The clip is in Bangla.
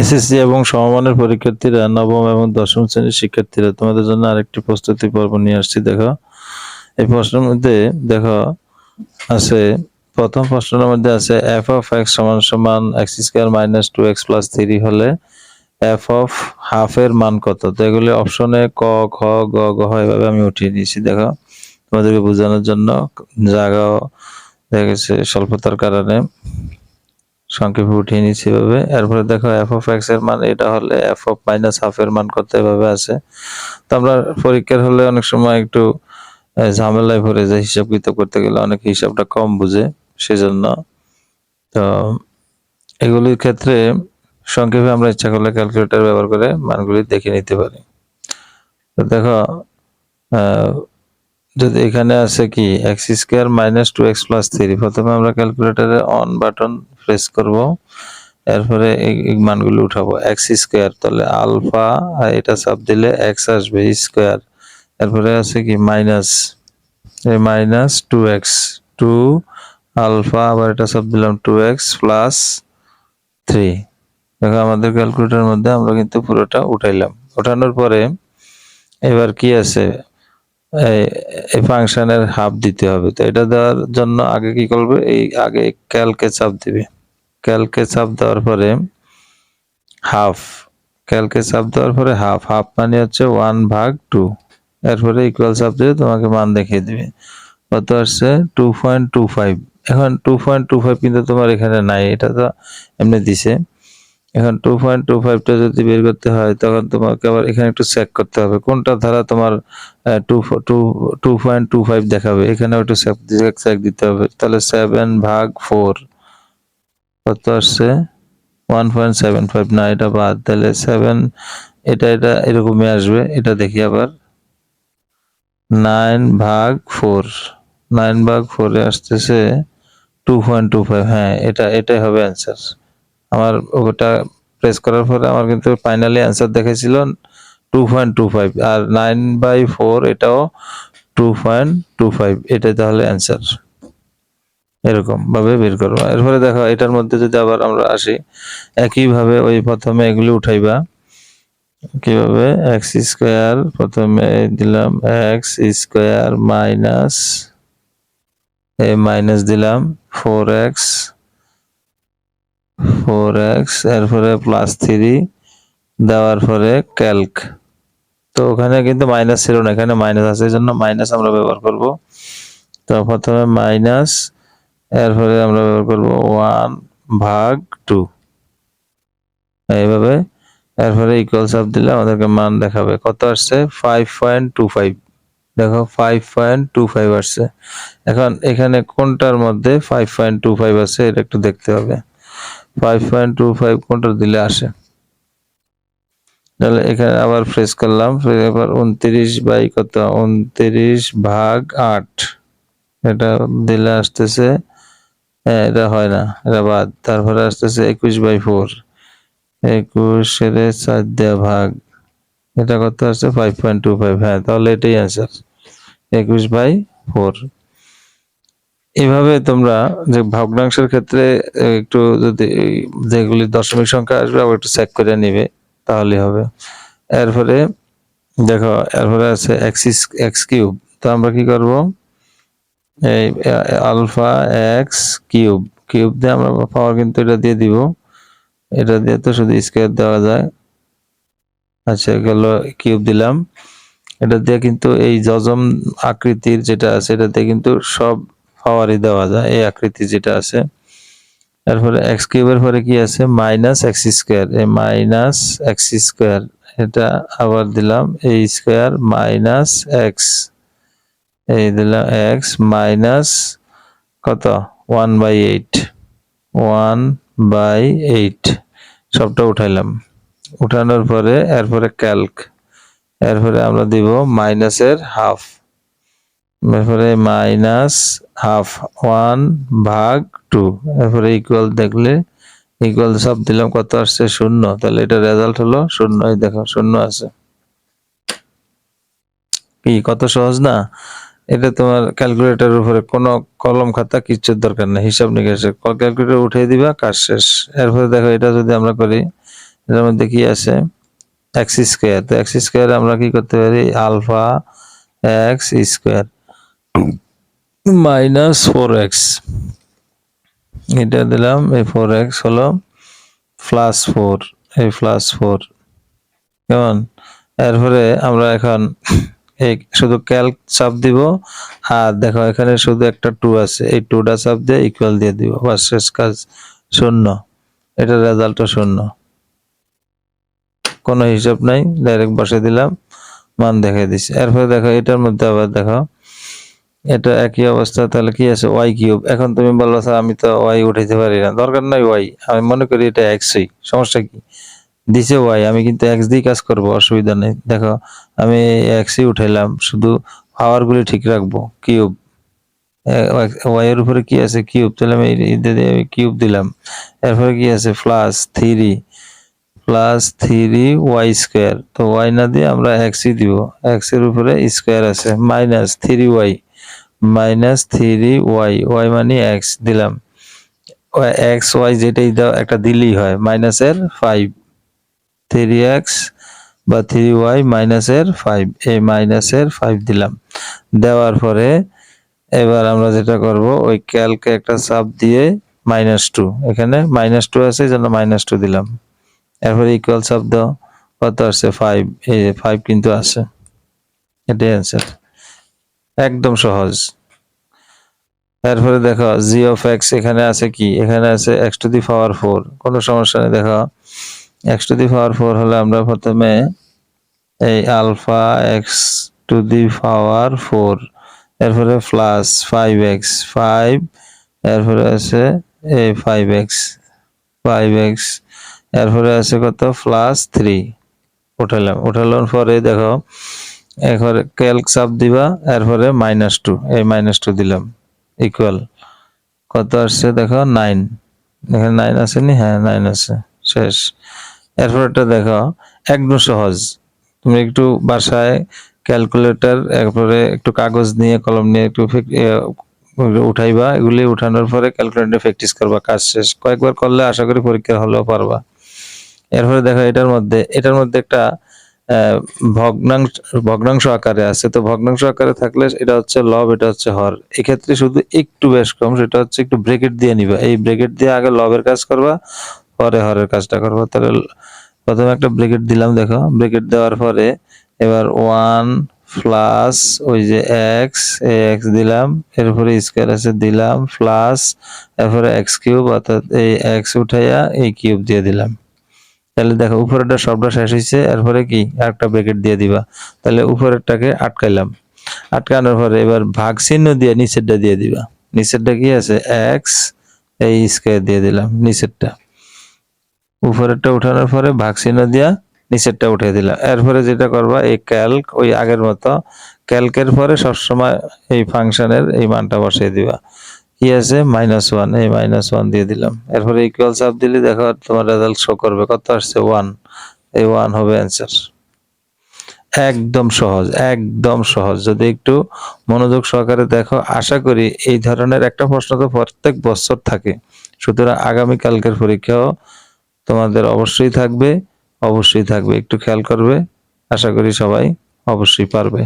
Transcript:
এসএসসি এবং সমমানের পরীক্ষার্থীরা নবম এবং দশম শ্রেণির শিক্ষার্থীরা, তোমাদের জন্য আরেকটি প্রস্তুতি পর্ব নিয়ে আসছি, দেখো। এই প্রশ্নের মধ্যে, দেখো, আছে, প্রথম প্রশ্নের মধ্যে আছে এফ অফ এক্স সমান সমান x square minus two x plus three হলে এফ অফ হাফের মান কত? তো এগুলি অপশনে ক খ গ গ এভাবে আমি উঠিয়ে দিয়েছি, দেখো। তোমাদেরকে বোঝানোর জন্য জায়গাও দেখা গেছে স্বল্পতার কারণে। সংক্ষেপে উঠিয়ে নিচ্ছি এভাবে। এরপরে দেখো এফ অফ এক্সের মান, এটা হলে এফ অফ মাইনাস হাফ এর মান কত এভাবে আছে। তো আমরা পরীক্ষার হলে অনেক সময় একটু ঝামেলায় ভরে যায় হিসাব কিতাব করতে গেলে। অনেক হিসাবটা কম বুঝে সেজন্য। তো এগুলির ক্ষেত্রে সংক্ষেপে আমরা ইচ্ছা করলে ক্যালকুলেটর ব্যবহার করে মানগুলি দেখে নিতে পারি। তো দেখো যদি এখানে আছে কি x square minus two x plus three প্রথমে আমরা ক্যালকুলেটরে অন বাটন প্রেস করব, এরপরে এই মানগুলো উঠাবো। এক্স স্কোয়ার তাহলে আলফা আর এটা চাপ দিলে এক্স আসবে স্কোয়ার এরপরে আছে কি মাইনাস এই minus two x two alpha আবার এটা চাপ দিলাম টু এক্স প্লাস থ্রি দেখো আমাদের ক্যালকুলেটরের মধ্যে আমরা কিন্তু পুরোটা উঠাইলাম। ওঠানোর পরে এবার কি আছে? এই ফাংশনের হাফ দিতে হবে। তো এটা দেওয়ার জন্য আগে কি করবে? এই আগে ক্যালকে চাপ দিবে। ক্যালকে চাপ দেওয়ার পরে হাফ ক্যালকে চাপ দেওয়ার পরে হাফ হাফ মানে হচ্ছে ওয়ান ভাগ টু এরপরে ইকুয়াল চাপ দিয়ে তোমাকে মান দেখিয়ে দিবে। কত আসছে টু পয়েন্ট টু ফাইভ এখন টু পয়েন্ট টু ফাইভ কিন্তু তোমার এখানে নাই, এটা তো এমনি দিছে। এখন টু পয়েন্ট টু ফাইভটা যদি বের করতে হয়, তখন তোমাকে আবার এখানে একটু চেক করতে হবে। কোনটা ধারা তোমার two two two point two five দেখাবে? এখানেও একটু চেক দিতে হবে। তাহলে সেভেন ভাগ ফোর কত আসছে? ওয়ান পয়েন্ট সেভেন ফাইভ না, এটা বাদ তাহলে সেভেন এটা এটা এরকমই আসবে, এটা দেখি আবার। নাইন ভাগ ফোর নাইন ভাগ ফোরে আসতেছে টু পয়েন্ট টু ফাইভ হ্যাঁ এটা, এটাই হবে অ্যান্সার আমার ওটা প্রেস করার পরে আমার কিন্তু ফাইনালি অ্যান্সার দেখাইছিল টু পয়েন্ট টু ফাইভ আর নাইন বাই ফোর এটাও টু পয়েন্ট টু ফাইভ এটাই তাহলে অ্যান্সার এরকম ভাবে বের করব এরপরে দেখো, এটার মধ্যে যদি আবার আমরা আসি, একইভাবে ওই প্রথমে এগুলি উঠাইবা। কীভাবে? এক্স স্কোয়ার প্রথমে দিলাম x square minus A minus দিলাম ফোর এক্স ফোর এক্স এরপরে প্লাস থ্রি দেওয়ার পরে ক্যালক তো ওখানে কিন্তু মাইনাস ছিল না, এখানে মাইনাস আছে এই জন্য মাইনাস আমরা ব্যবহার করব। তো প্রথমে মাইনাস এরপরে আমরা ব্যবহার করব ওয়ান ভাগ টু এইভাবে। এরপরে ইকুয়াল চাপ দিলে আমাদেরকে মান দেখাবে। কত আসছে? ফাইভ পয়েন্ট টু ফাইভ দেখো ফাইভ পয়েন্ট টু ফাইভ আসছে। এখন এখানে কোনটার মধ্যে ফাইভ পয়েন্ট টু ফাইভ আছে, এটা একটু দেখতে হবে। ফাইভ পয়েন্ট টু ফাইভ কোনটা দিলে আসে? তাহলে এখানে আবার ফ্রেশ করলাম। এবার উনত্রিশ বাই কত? উনত্রিশ ভাগ আট। এটা দিলে আসতেছে হ্যাঁ এটা হয় না, এটা বাদ। তারপরে আসতেছে একুশ বাই ফোর। একুশের চার দেওয়া ভাগ। এটা কত আসছে? ফাইভ পয়েন্ট টু ফাইভ হ্যাঁ তাহলে এটাই অ্যান্সার একুশ বাই ফোর। এভাবে তোমরা যে ভগ্নাংশের ক্ষেত্রে একটু যদি যেগুলি দশমিক সংখ্যা আসবে, আবার একটু চেক করে নিবে তাহলে হবে। এরপরে, দেখো, এরপরে আছে এক্সিস এক্স কিউব তো আমরা কি করব? এই আলফা এক্স কিউব। কিউব দিয়ে আমরা পাওয়ার কিন্তু এটা দিয়ে দিব। এটা দিয়ে তো শুধু স্কোয়ার দেওয়া যায়। আচ্ছা গেল কিউব দিলাম। এটা দিয়ে কিন্তু এই যজম আকৃতির যেটা আছে, এটা দিয়ে কিন্তু সব পাওয়ারই দেওয়া যায়, এই আকৃতি যেটা আছে। তারপরে এক্স কিউবের পরে কি আছে? Minus x square. এই মাইনাস এক্স স্কোয়ার, এটা আবার দিলাম। এই স্কোয়ার মাইনাস এক্স। এই দিলাম এক্স মাইনাস কত? One by eight one by eight সবটা উঠাইলাম। উঠানোর পরে এরপরে ক্যালক এরপরে আমরা দিব মাইনাসের হাফ এরপরে মাইনাস হাফ ওয়ান ভাগ টু এরপরে ইকুয়াল দেখলে ইকুয়াল সব দিলাম কত আসছে? শূন্য। তাহলে এটা রেজাল্ট হলো শূন্য দেখো, শূন্য আছে। কি, কত সহজ না? এটা তোমার ক্যালকুলেটরের উপরে কোনো কলম, খাতা কিচ্ছুর দরকার নেই। হিসাব নিকাশের ক্যালকুলেটর উঠিয়ে দিবা, কাজ শেষ। এরপরে দেখো, এটা যদি আমরা করি, এটার মধ্যে কি আছে? এক্স স্কোয়ার তো এক্স স্কোয়ার আমরা কি করতে পারি? Alpha x square minus four x এটা দিলাম, এই ফোর এক্স হলো প্লাস ফোর এই প্লাস ফোর কেমন? এরপরে আমরা এখন এই শুধু ক্যালক চাপ দিব, আর দেখো এখানে শুধু একটা টু আছে। এই টুটা চাপ দিয়ে ইকুয়াল দিয়ে দিব। বাস, শেষ কাজ শূন্য। এটার রেজাল্টও শূন্য। কোনো হিসাব নাই ডাইরেক্ট বসে দিলাম, মান দেখাই দিছি। এরপরে দেখো, এটার মধ্যে আবার দেখো, এটা একই অবস্থা, তাহলে কি আছে? ওয়াই কিউব এখন তুমি বলল স্যার, আমি তো ওয়াই উঠাইতে পারি না। দরকার নাই ওয়াই আমি মনে করি এটা এক্সই সমস্যা কি? দিছে ওয়াই, আমি কিন্তু এক্স দিয়ে কাজ করব, অসুবিধা নেই। দেখো, আমি এক্সই উঠাইলাম, শুধু পাওয়ারগুলি ঠিক রাখব কিউব ওয়াই এর উপরে কি আছে? কিউব তাহলে আমি কিউব দিলাম। এরপরে কি আছে? Plus three plus three y square তো ওয়াই না দিয়ে আমরা এক্সই দিব। এক্সের উপরে স্কোয়ার আছে minus three y minus three y y মানে এক্স দিলাম। এক্স ওয়াই যেটাই দাও, একটা দিলেই হয় মাইনাসের ফাইভ থ্রি এক্স বা থ্রি ওয়াই মাইনাসের ফাইভ এই মাইনাসের ফাইভ দিলাম। দেওয়ার পরে এবার আমরা যেটা করব, ওই ক্যালকে একটা চাপ দিয়ে মাইনাস টু এখানে মাইনাস টু আছে, এই জন্য মাইনাস টু দিলাম। এরপরে ইকুয়াল চাপ দাও, কত আসছে? ফাইভ এই ফাইভ কিন্তু আছে। এটাই অ্যান্সার একদম সহজ। তারপরে দেখো জি অফ এক্স এখানে আছে কি? এখানে আছে x to the power four কোনো সমস্যা নেই, দেখো। X to the power four হলে আমরা প্রথমে এই alpha x to the power four, এরপরে প্লাস ফাইভ এক্স ফাইভ, এরপরে আছে এই ফাইভ এক্স ফাইভ এক্স, এরপরে আছে কত? Plus three. উঠালাম উঠানোর পরে দেখো, এরপরে ক্যালক চাপ দিবা, এরপরে মাইনাস টু। এই মাইনাস টু দিলাম। ইকুয়াল কত আসছে? দেখো, নাইন। এখানে নাইন আছে নি হ্যাঁ নাইন আছে শেষ। এরপরটা দেখো একদম সহজ। তুমি একটু বাসায় ক্যালকুলেটর, এরপরে একটু কাগজ নিয়ে, কলম নিয়ে একটু উঠাইবা। এগুলি উঠানোর পরে ক্যালকুলেটরে প্র্যাকটিস করবা, কাজ শেষ। কয়েকবার করলে আশা করি পরীক্ষা হলেও পারবা। এরপরে দেখো, এটার মধ্যে এটার মধ্যে একটা ভগ্নাংশ ভগ্নাংশ আকারে আছে। তো ভগ্নাংশ আকারে থাকলে এটা হচ্ছে লব, এটা হচ্ছে হর। এক্ষেত্রে শুধু একটু বেশ কম, সেটা হচ্ছে একটু ব্রেকেট দিয়ে নিবা। এই ব্রেকেট দিয়ে আগে লবের কাজ করবা। পরে হরের কাজটা করব। তাহলে প্রথমে একটা ব্রেকেট দিলাম, দেখো। ব্রেকেট দেওয়ার পরে এবার ওয়ান প্লাস ওই যে এক্স এক্স দিলাম, এরপরে স্কোয়ার আছে, দিলাম, প্লাস, এরপরে এক্স কিউব, অর্থাৎ এই এক্স উঠাইয়া এই কিউব দিয়ে দিলাম। তাহলে দেখো, উপরেরটা সবটা শেষ হয়েছে এরপরে কি? আরেকটা ব্রেকেট দিয়ে দিবা। তাহলে উপরেরটাকে আটকাইলাম। আটকানোর পরে এবার ভাগ চিহ্ন দিয়ে নিচেরটা দিয়ে দিবা। নিচেরটা কি আছে? এক্স, এই স্কোয়ার দিয়ে দিলাম, নিচেরটা। উপরেরটা উঠানোর পরে ভাগ চিহ্ন দিয়া নিচেরটা উঠে দিলাম এরপরে যেটা করবা, এই ক্যালক ওই আগের মতো ক্যালকের পরে সবসময় এই ফাংশনের এই মানটা বসিয়ে দিবা। কি আছে? মাইনাস ওয়ান এই মাইনাস ওয়ান দিয়ে দিলাম। এরপরে ইকুয়াল চাপ দিলে দেখো তোমার রেজাল্ট শো করবে। কত আসছে? ওয়ান এই ওয়ান হবে অ্যান্সার একদম সহজ একদম সহজ। যদি একটু মনোযোগ সহকারে দেখো, আশা করি এই ধরনের একটা প্রশ্ন তো প্রত্যেক বছর থাকে। সুতরাং আগামী কালকের পরীক্ষাও তোমাদের অবশ্যই থাকবে অবশ্যই থাকবে। একটু খেয়াল করবে আশা করি সবাই অবশ্যই পারবে।